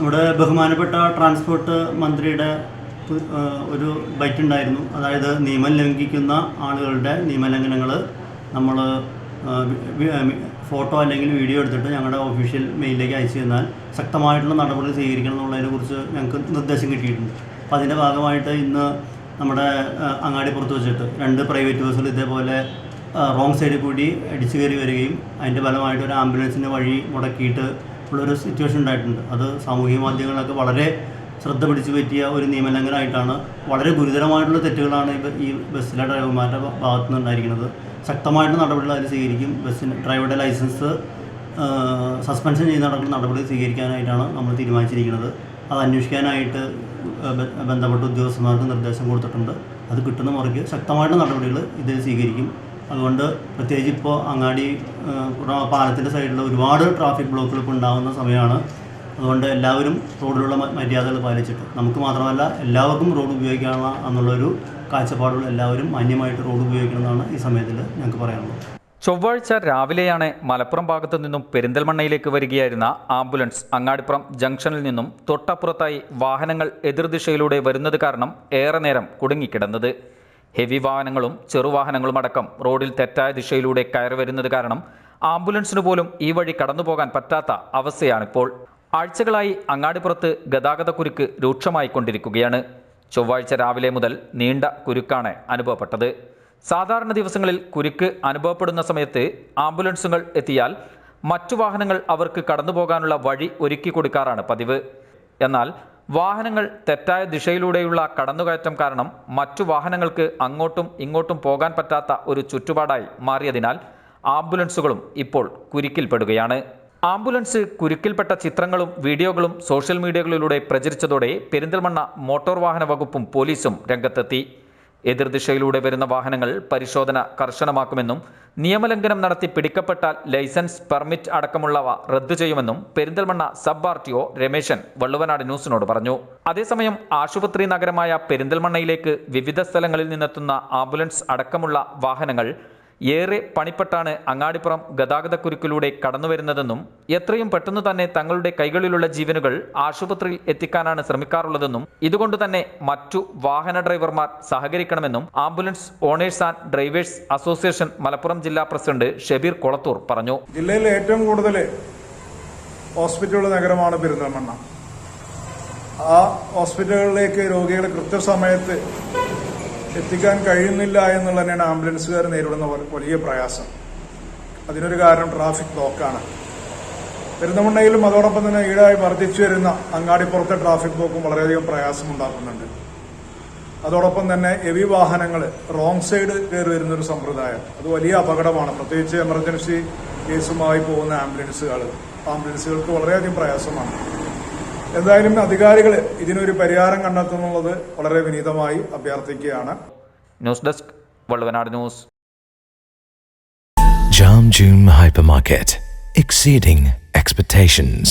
നമ്മുടെ ബഹുമാനപ്പെട്ട ട്രാൻസ്പോർട്ട് മന്ത്രിയുടെ ഒരു ബൈറ്റ് ഉണ്ടായിരുന്നു. അതായത് നിയമം ലംഘിക്കുന്ന ആളുകളുടെ നിയമലംഘനങ്ങൾ നമ്മൾ ഫോട്ടോ അല്ലെങ്കിൽ വീഡിയോ എടുത്തിട്ട് ഞങ്ങളുടെ ഒഫീഷ്യൽ മെയിലിലേക്ക് അയച്ചു തന്നാൽ ശക്തമായിട്ടുള്ള നടപടി സ്വീകരിക്കണം എന്നുള്ളതിനെക്കുറിച്ച് ഞങ്ങൾക്ക് നിർദ്ദേശം കിട്ടിയിട്ടുണ്ട്. അപ്പോൾ അതിന്റെ ഭാഗമായിട്ട് ഇന്ന് നമ്മുടെ അങ്ങാടി അങ്ങാടിപ്പുറത്ത് വെച്ചിട്ട് രണ്ട് പ്രൈവറ്റ് ബസ്സുകൾ ഇതേപോലെ റോങ് സൈഡിൽ കൂടി അടിച്ചു കയറി വരികയും അതിന്റെ ഫലമായിട്ട് ഒരു ആംബുലൻസിന്റെ വഴി മുടക്കിയിട്ട് ഉള്ളൊരു സിറ്റുവേഷൻ ഉണ്ടായിട്ടുണ്ട്. അത് സാമൂഹ്യ മാധ്യമങ്ങളൊക്കെ വളരെ ശ്രദ്ധ പിടിച്ചു പറ്റിയ ഒരു നിയമലംഘനമായിട്ടാണ് വളരെ ഗുരുതരമായിട്ടുള്ള തെറ്റുകളാണ് ഈ ബസ്സിലെ ഡ്രൈവർമാരുടെ ഭാഗത്തു നിന്ന് ഉണ്ടായിരിക്കുന്നത്. ശക്തമായിട്ടുള്ള നടപടികൾ അതിൽ സ്വീകരിക്കും. ബസ്സിന് ഡ്രൈവറുടെ ലൈസൻസ് സസ്പെൻഷൻ ചെയ്യുന്ന നടപടി സ്വീകരിക്കാനായിട്ടാണ് നമ്മൾ തീരുമാനിച്ചിരിക്കുന്നത്. അത് അന്വേഷിക്കാനായിട്ട് ബന്ധപ്പെട്ട ഉദ്യോഗസ്ഥന്മാർക്ക് നിർദ്ദേശം കൊടുത്തിട്ടുണ്ട്. അത് കിട്ടുന്ന മുറയ്ക്ക് ശക്തമായിട്ടുള്ള നടപടികൾ ഇതിൽ സ്വീകരിക്കും. അതുകൊണ്ട് പ്രത്യേകിച്ച് ഇപ്പോൾ അങ്ങാടി പാലത്തിന്റെ സൈഡിൽ ഒരുപാട് ട്രാഫിക് ബ്ലോക്കുകൾ ഇപ്പോൾ ഉണ്ടാകുന്ന സമയമാണ്. അതുകൊണ്ട് എല്ലാവരും റോഡിലുള്ള മര്യാദകൾ പാലിച്ചിട്ട്. നമുക്ക് മാത്രമല്ല എല്ലാവർക്കും റോഡ് ഉപയോഗിക്കാനുള്ള എന്നുള്ളൊരു കാഴ്ചപ്പാടുള്ള എല്ലാവരും മാന്യമായിട്ട് റോഡ് ഉപയോഗിക്കണമെന്നാണ് ഈ സമയത്തിൽ ഞങ്ങൾക്ക് പറയാനുള്ളത്. ചൊവ്വാഴ്ച രാവിലെയാണ് മലപ്പുറം ഭാഗത്തു നിന്നും പെരിന്തൽമണ്ണയിലേക്ക് വരികയായിരുന്ന ആംബുലൻസ് അങ്ങാടിപ്പുറം ജംഗ്ഷനിൽ നിന്നും തൊട്ടപ്പുറത്തായി വാഹനങ്ങൾ എതിർദിശയിലൂടെ വരുന്നത് കാരണം ഏറെ നേരം കുടുങ്ങിക്കിടന്നത്. ഹെവി വാഹനങ്ങളും ചെറുവാഹനങ്ങളും അടക്കം റോഡിൽ തെറ്റായ ദിശയിലൂടെ കയറി വരുന്നത് കാരണം ആംബുലൻസിന് പോലും ഈ വഴി കടന്നു പോകാൻ പറ്റാത്ത അവസ്ഥയാണിപ്പോൾ. ആഴ്ചകളായി അങ്ങാടിപ്പുറത്ത് ഗതാഗതക്കുരുക്ക് രൂക്ഷമായിക്കൊണ്ടിരിക്കുകയാണ്. ചൊവ്വാഴ്ച രാവിലെ മുതൽ നീണ്ട കുരുക്കാണ് അനുഭവപ്പെട്ടത്. സാധാരണ ദിവസങ്ങളിൽ കുരുക്ക് അനുഭവപ്പെടുന്ന സമയത്ത് ആംബുലൻസുകൾ എത്തിയാൽ മറ്റു വാഹനങ്ങൾ അവർക്ക് കടന്നു പോകാനുള്ള വഴി ഒരുക്കി കൊടുക്കാറാണ് പതിവ്. എന്നാൽ വാഹനങ്ങൾ തെറ്റായ ദിശയിലൂടെയുള്ള കടന്നുകയറ്റം കാരണം മറ്റു വാഹനങ്ങൾക്ക് അങ്ങോട്ടും ഇങ്ങോട്ടും പോകാൻ പറ്റാത്ത ഒരു ചുറ്റുപാടായി മാറിയതിനാൽ ആംബുലൻസുകളും ഇപ്പോൾ കുരുക്കിൽപ്പെടുകയാണ്. ആംബുലൻസ് കുരുക്കിൽപ്പെട്ട ചിത്രങ്ങളും വീഡിയോകളും സോഷ്യൽ മീഡിയകളിലൂടെ പ്രചരിച്ചതോടെ പെരിന്തൽമണ്ണ മോട്ടോർ വാഹന വകുപ്പും പോലീസും രംഗത്തെത്തി. എതിർദിശയിലൂടെ വരുന്ന വാഹനങ്ങൾ പരിശോധന കർശനമാക്കുമെന്നും നിയമലംഘനം നടത്തി പിടിക്കപ്പെട്ടാൽ ലൈസൻസ് പെർമിറ്റ് അടക്കമുള്ളവ റദ്ദു ചെയ്യുമെന്നും Perinthalmanna sub R T O Rameshan Valluvanad ന്യൂസിനോട് പറഞ്ഞു. അതേസമയം ആശുപത്രി നഗരമായ പെരിന്തൽമണ്ണയിലേക്ക് വിവിധ സ്ഥലങ്ങളിൽ നിന്നെത്തുന്ന ആംബുലൻസ് അടക്കമുള്ള വാഹനങ്ങൾ ഏറെ പണിപ്പെട്ടാണ് അങ്ങാടിപ്പുറം ഗതാഗതക്കുരുക്കിലൂടെ കടന്നുവരുന്നതെന്നും എത്രയും പെട്ടെന്ന് തന്നെ തങ്ങളുടെ കൈകളിലുള്ള ജീവനുകൾ ആശുപത്രിയിൽ എത്തിക്കാനാണ് ശ്രമിക്കാറുള്ളതെന്നും ഇതുകൊണ്ട് തന്നെ മറ്റു വാഹന ഡ്രൈവർമാർ സഹകരിക്കണമെന്നും ambulance owners and drivers association Malappuram ജില്ലാ പ്രസിഡന്റ് ഷെബീർ കൊളത്തൂർ പറഞ്ഞു. ജില്ലയിലെ ഏറ്റവും കൂടുതൽ ഹോസ്പിറ്റലുള്ള നഗരമാണ് പെരിന്തൽമണ്ണ. ആ ഹോസ്പിറ്റലുകളിലേക്ക് രോഗികളെ കൃത്യസമയത്ത് എത്തിക്കാൻ കഴിയുന്നില്ല എന്നുള്ള തന്നെയാണ് ആംബുലൻസുകാർ നേരിടുന്ന വലിയ പ്രയാസം. അതിനൊരു കാരണം ട്രാഫിക് ബ്ലോക്കാണ്. പെരിന്തൽമണ്ണയിലും അതോടൊപ്പം തന്നെ ഈടായി വർദ്ധിച്ചു വരുന്ന അങ്ങാടിപ്പുറത്തെ ട്രാഫിക് ബ്ലോക്കും വളരെയധികം പ്രയാസമുണ്ടാക്കുന്നുണ്ട്. അതോടൊപ്പം തന്നെ ഹെവി വാഹനങ്ങൾ റോങ് സൈഡ് കയറി വരുന്ന ഒരു സമ്പ്രദായം. അത് വലിയ അപകടമാണ്. പ്രത്യേകിച്ച് എമർജൻസി കേസുമായി പോകുന്ന ആംബുലൻസുകൾ ആംബുലൻസുകൾക്ക് വളരെയധികം പ്രയാസമാണ്. എന്തായാലും അധികാരികൾ ഇതിനൊരു പരിഹാരം കണ്ടെത്തുന്നുള്ളത് വളരെ വിനീതമായി അഭ്യർത്ഥിക്കുകയാണ് news desk Valluvanad news Jam Joom hypermarket exceeding expectations.